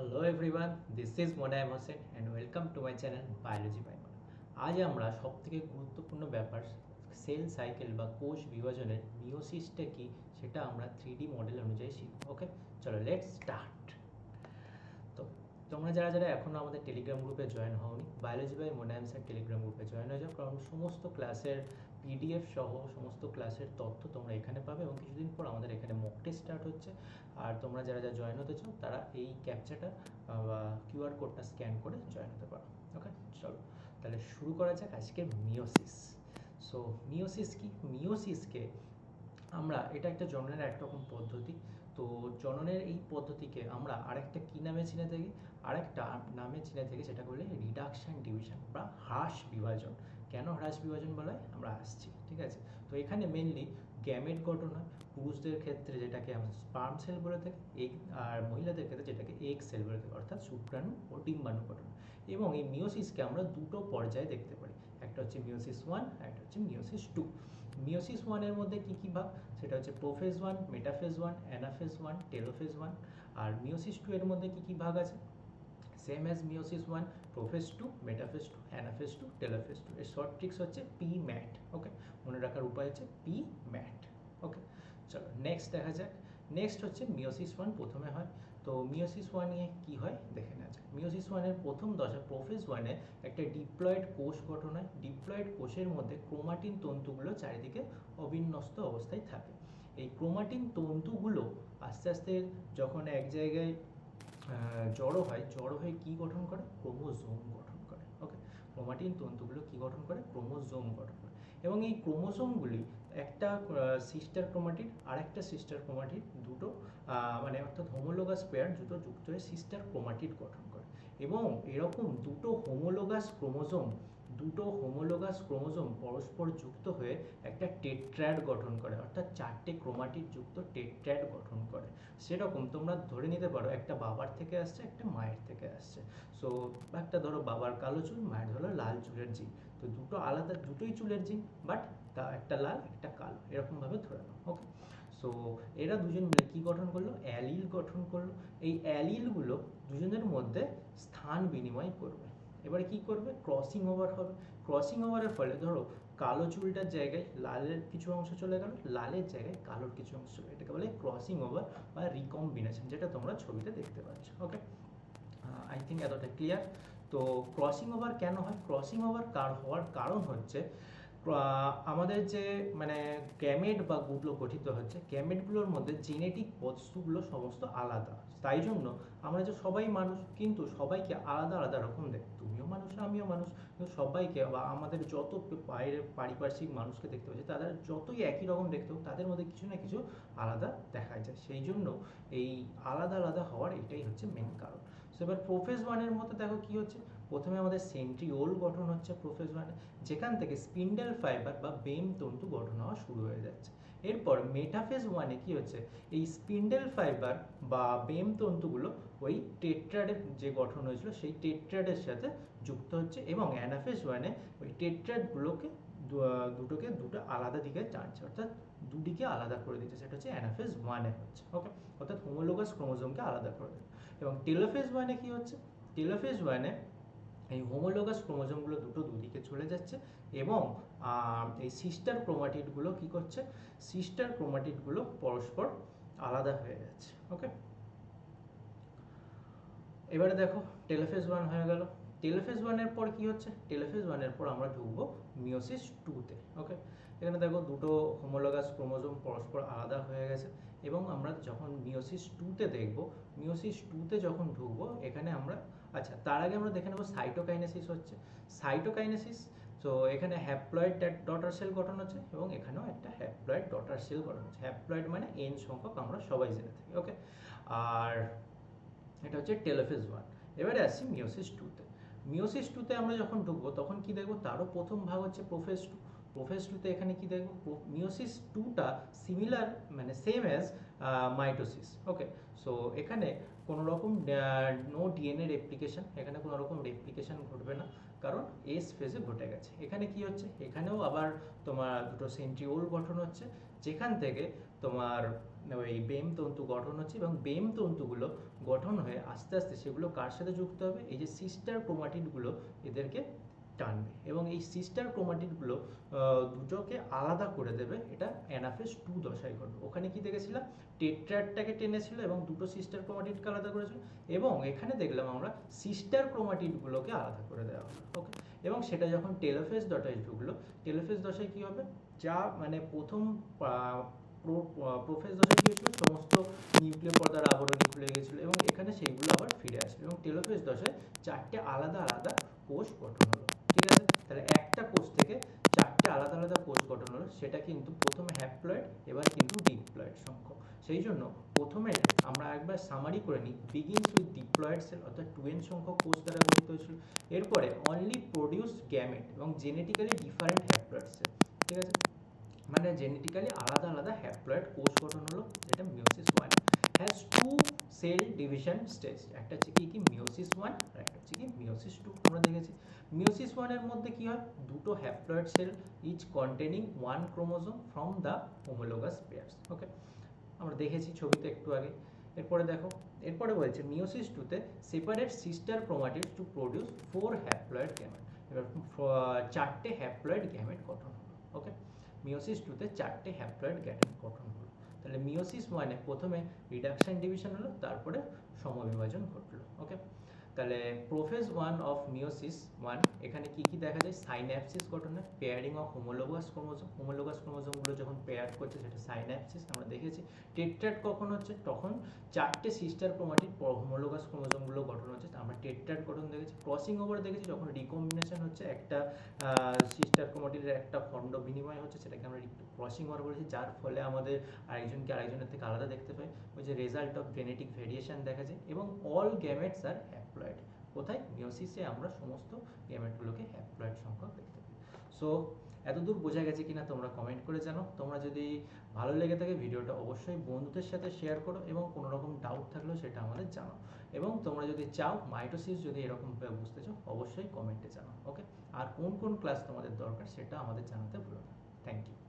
Hello everyone this is Monayem Hossain and welcome to my channel biology by আজ আমরা সব থেকে গুরুত্বপূর্ণ ব্যাপার সেল সাইকেল বা কোষ বিভাজনের মিওসিসটা কি সেটা আমরা থ্রি ডি মডেল অনুযায়ী শিখব ওকে চলো লেটস স্টার্ট তোমরা যারা যারা এখনও আমাদের টেলিগ্রাম গ্রুপে জয়েন হওনি biology by Monayem sir Telegram গ্রুপে জয়েন হয়ে যাও, কারণ সমস্ত ক্লাসের পিডিএফ সহ সমস্ত ক্লাসের তথ্য তোমরা এখানে পাবে এবং কিছুদিন পর আমাদের এখানে মক টেস্ট স্টার্ট হচ্ছে। আর তোমরা যারা যারা জয়েন হতে চাও, তারা এই ক্যাপচাটা বা কিউআর কোডটা স্ক্যান করে জয়েন হতে পারো। ওকে চলো, তাহলে শুরু করা যাক আজকে মিওসিস সো মিওসিস কি? মিওসিসকে আমরা, এটা একটা জননের একরকম পদ্ধতি। তো জননের এই পদ্ধতিকে আমরা আরেকটা কী নামে চিনে থাকি? আরেকটা নামে চিনে থাকি সেটা বলে রিডাকশন ডিভিশন বা হ্রাস বিভাজন। কেন হ্রাস বিভাজন বলা হয়? আমরা আসছি, ঠিক আছে? তো এখানে মেনলি গ্যামেট গঠন হয়। পুরুষদের ক্ষেত্রে যেটাকে আমরা স্পার্ম সেল বলে থাকি, এগ আর মহিলাদের ক্ষেত্রে যেটাকে এগ সেল বলে থাকি, অর্থাৎ শুক্রাণু ও ডিম্বাণু গঠন। এবং এই মিওসিসকে আমরা দুটো পর্যায়ে দেখতে পারি। একটা হচ্ছে মিওসিস ওয়ান আর একটা হচ্ছে মিওসিস টু মিওসিস ওয়ানের মধ্যে কী কী ভাগ? সেটা হচ্ছে prophase one metaphase one anaphase one telophase one আর মিওসিস টু এর মধ্যে কী কী ভাগ আছে? Same as meiosis one prophase two metaphase two anaphase two telophase two এর শর্ট ট্রিক্স হচ্ছে পি ম্যাট ওকে মনে রাখার উপায় হচ্ছে পি ম্যাট ওকে চলো নেক্সট দেখা যাক। নেক্সট হচ্ছে মিওসিস ওয়ান প্রথমে হয় তো মিওসিস ওয়ানে কী হয়? দেখে নেওয়া যাক। মিওসিস ওয়ানের প্রথম দশা প্রোফেজ ওয়ানে একটা ডিপ্লয়েড কোষ গঠন হয়। ডিপ্লয়েড কোষের মধ্যে ক্রোমাটিন তন্তুগুলো চারিদিকে অবিন্যস্ত অবস্থায় থাকে। এই ক্রোমাটিন তন্তুগুলো আস্তে আস্তে যখন এক জায়গায় জড়ো হয়, জড়ো হয়ে কী গঠন করে? ক্রোমোজোম গঠন করে। ওকে ক্রোমাটিন তন্তুগুলো কী গঠন করে? ক্রোমোজোম গঠন করে। এবং এই ক্রোমোজোমগুলি একটা সিস্টার ক্রোমাটিড আর একটা সিস্টার ক্রোমাটিড দুটো মানে অর্থাৎ হোমোলোগাস পেয়ার দুটো যুক্ত হয়ে সিস্টার ক্রোমাটিড গঠন করে। এবং এরকম দুটো হোমোলোগাস ক্রোমোজোম দুটো হোমোলোগাস ক্রোমোজোম পরস্পর যুক্ত হয়ে একটা টেট্র্যাড গঠন করে, অর্থাৎ চারটে ক্রোমাটিড যুক্ত টেট্র্যাড গঠন করে। সেরকম তোমরা ধরে নিতে পারো, একটা বাবার থেকে আসছে, একটা মায়ের থেকে আসছে। সো একটা ধরো বাবার কালো চুল, মায়ের ধরো লাল চুলের জিন। তো দুটো আলাদা, দুটোই চুলের জিন বাট তা একটা লাল, একটা কালো, এরকমভাবে ধরে নাও ওকে সো এরা দুজন মিলে কী গঠন করল? অ্যালিল গঠন করল। এই অ্যালিলগুলো দুজনের মধ্যে স্থান বিনিময় করবে। এবারে কি করবে? ক্রসিং ওভার হবে। ক্রসিং ওভারের ফলে ধরো, কালো চুলটার জায়গায় লালের কিছু অংশ চলে গেল, লালের জায়গায় কালোর কিছু অংশ চলে। এটাকে বলে ক্রসিং ওভার বা রিকম্বিনেশন যেটা তোমরা ছবিতে দেখতে পাচ্ছ ওকে আই থিঙ্ক এতটা ক্লিয়ার তো ক্রসিং ওভার কেন হয়? ক্রসিং ওভার কার হওয়ার কারণ হচ্ছে আমাদের যে মানে গ্যামেট বা গুলো গঠিত হচ্ছে গ্যামেটগুলোর মধ্যে জেনেটিক বস্তুগুলো সমস্ত আলাদা। তাই জন্য আমরা যে সবাই মানুষ, কিন্তু সবাইকে আলাদা আলাদা রকম দেখে, তুমিও মানুষ, আমিও মানুষ সবাইকে বা আমাদের যত বাইরের পারিপার্শ্বিক মানুষকে দেখতে পাচ্ছি, তাদের যতই একই রকম দেখতে হোক, তাদের মধ্যে কিছু না কিছু আলাদা দেখা যায়। সেই জন্য এই আলাদা আলাদা হওয়ার এটাই হচ্ছে মেন কারণ। সো এবার প্রোফেজ ওয়ানের মধ্যে দেখো কি হচ্ছে। প্রথমে আমাদের সেন্ট্রিওল গঠন হচ্ছে প্রোফেজ ওয়ানে যেখান থেকে স্পিন্ডেল ফাইবার বা বেম তন্তু গঠন হওয়া শুরু হয়ে যাচ্ছে। এরপর মেটাফেজ ওয়ানে কি হচ্ছে? এই স্পিন্ডেল ফাইবার বা বেম তন্তুগুলো ওই টেট্রাডের যে গঠন হয়েছিল, সেই টেট্রাডের সাথে যুক্ত হচ্ছে এবং অ্যানাফেজ ওয়ানে ওই টেট্রাডগুলোকে দুটোকে দুটো আলাদা দিকে টানছে। অর্থাৎ দুদিকে আলাদা করে দিচ্ছে। সেটা হচ্ছে অ্যানাফেজ ওয়ানে হচ্ছে। ওকে অর্থাৎ হোমোলোগাস ক্রোমোজোমকে আলাদা করে দেবে এবং টেলোফেজ ওয়ানে কি হচ্ছে? টেলোফেজ ওয়ানে এই হোমোলোগাস ক্রোমোজোমগুলো দুটো দুদিকে চলে যাচ্ছে এবং এই সিস্টার ক্রোমাটিডগুলো কি করছে? সিস্টার ক্রোমাটিডগুলো পরস্পর আলাদা হয়ে যাচ্ছে ওকে এবারে দেখো টেলোফেজ ওয়ান হয়ে গেল। টেলোফেজ ওয়ানের পর কি হচ্ছে? টেলোফেজ ওয়ানের পর আমরা ঢুকবো মিওসিস টুতে ওকে এখানে দেখো দুটো হোমোলোগাস ক্রোমোজোম পরস্পর আলাদা হয়ে গেছে এবং আমরা যখন মিওসিস টুতে দেখব মিওসিস টুতে যখন ঢুকবো, এখানে আমরা আচ্ছা তার আগে আমরা দেখে নেব সাইটোকাইনেসিস হচ্ছে। সাইটোকাইনেসিস তো এখানে হ্যাপ্লয়েড ডটার সেল গঠন হচ্ছে এবং এখানেও একটা হ্যাপ্লয়েড ডটার সেল গঠন হচ্ছে। হ্যাপ্লয়েড মানে এন সংখ্যক আমরা সবাই জেনে থাকি ওকে আর এটা হচ্ছে টেলোফেজ ওয়ান এবারে আসছি মিওসিস টুতে মিওসিস টুতে আমরা যখন ঢুকবো, তখন কি দেখব? তারও প্রথম ভাগ হচ্ছে প্রোফেজ টু প্রোফেজ টুতে এখানে কি দেখব মিওসিস টুটা সিমিলার মানে same as mitosis. Okay so এখানে কোনো রকম নো ডিএনএ রেপ্লিকেশন এখানে কোনো রকম রেপ্লিকেশন ঘটবে না। কারণ এস ফেজে ঘটে গেছে। এখানে কি হচ্ছে? এখানেও আবার তোমার দুটো সেন্ট্রিওল গঠন হচ্ছে। যেখান থেকে তোমার ওই বেম তন্তু গঠন হচ্ছে এবং বেম তন্তুগুলো গঠন হয়ে আস্তে আস্তে সেগুলো কার সাথে যুক্ত হবে? এই যে সিস্টার ক্রোমাটিডগুলো এদেরকে টানবে এবং এই সিস্টার ক্রোমাটিডগুলো দুটোকে আলাদা করে দেবে এটা অ্যানাফেজ টু দশায় ঘটবে। ওখানে কি দেখেছিলাম? টেট্রাটটাকে টেনেছিল এবং দুটো সিস্টার ক্রোমাটিডকে আলাদা করেছিল এবং এখানে দেখলাম আমরা সিস্টার ক্রোমাটিডগুলোকে আলাদা করে দেওয়া ওকে এবং সেটা যখন টেলোফেস দশায় ঢুকলো টেলোফেস দশায় কী হবে? যা মানে প্রথম আহ, প্রো- আহ, প্রোফেজ দশায় কি হয়েছিল? সমস্ত নিউক্লিয় পর্দার আবরণী খুলে গেছিল এবং এখানে সেইগুলো আবার ফিরে আসলো এবং টেলোফেজ দশায় চারটে আলাদা আলাদা কোষ গঠন হলো। তাহলে একটা কোষ থেকে চারটে আলাদা আলাদা কোষ গঠন হলো, সেটা কিন্তু প্রথমে হ্যাপ্লয়েড এবার কিন্তু ডিপ্লয়েড সংখ্যক। সেই জন্য প্রথমে আমরা একবার সামারি করে নিই বিগিনস উইথ ডিপ্লয়েড সেল অর্থাৎ টু এন সংখ্যক কোষ দ্বারা গঠিত হয়েছিল। এরপরে অনলি প্রডিউস গ্যামেট এবং জেনেটিক্যালি ডিফারেন্ট হ্যাপ্লয়েড সেল ঠিক আছে? মানে জেনেটিক্যালি আলাদা আলাদা হ্যাপ্লয়েড কোষ গঠন হলো যেটা meiosis one has two cell division stage একটা হচ্ছে কি কি মিওসিস ওয়ান আর একটা হচ্ছে কি মিওসিস টু আমরা দেখেছি। মিওসিস ওয়ানের মধ্যে কি হয়? দুটো haploid cell each containing one chromosome from the homologous pairs okay আমরা দেখেছি ছবিতে একটু আগে। এরপরে দেখো, এরপরে বলছে মিওসিস টুতে separate sister chromatid to produce four haploid gamete এবার চারটে হ্যাপ্লয়েড গ্যামেট গঠন হলো ওকে মিওসিস টুতে চারটে হ্যাপ্লয়েড গ্যামেট গঠন হলো। তাহলে মিওসিস ওয়ানে প্রথমে রিডাকশন ডিভিশন হলো, তারপরে সমবিভাজন ঘটলো ওকে তাহলে prophase one of meiosis one এখানে কি কি দেখা যায়? সাইন্যাপসিস গঠনে pairing of homologous chromosome homologous ক্রোমোজোমগুলো যখন পেয়ার করছে, সেটা সাইন্যাপসিস আমরা দেখেছি। টেট্রাট কখন হচ্ছে? তখন চারটে সিস্টার ক্রোমাটিড হোমোলোগাস ক্রোমোজোমগুলো গঠন হচ্ছে। আমরা টেট্রাট গঠন দেখেছি। ক্রসিং ওভার দেখেছি, যখন রিকম্বিনেশন হচ্ছে, একটা সিস্টার ক্রোমাটিডের একটা খণ্ড বিনিময় হচ্ছে, সেটাকে আমরা ক্রসিং ওভার বলেছি, যার ফলে আমাদের আরেকজনকে আরেকজনের থেকে আলাদা দেখতে পাই। ওই যে রেজাল্ট অফ জেনেটিক ভেরিয়েশন দেখা যায়। এবং অল গ্যামেটস আর হ্যাপ্লয়েড কোথায়? মিওসিসে আমরা সমস্ত গ্যামেটগুলোকে হ্যাপ্লয়েড সংখ্যক দেখতে পাই। সো এতদূর বোঝা গেছে কিনা তোমরা কমেন্ট করে জানো তোমরা যদি ভালো লেগে থাকে ভিডিওটা অবশ্যই বন্ধুদের সাথে শেয়ার করো এবং কোনো রকম ডাউট থাকলেও সেটা আমাদের জানাও। এবং তোমরা যদি চাও মাইটোসিস যদি এরকমভাবে বুঝতে চাও, অবশ্যই কমেন্টে জানাও ওকে আর কোন কোন ক্লাস তোমাদের দরকার সেটা আমাদের জানাতে ভুলো না। Thank you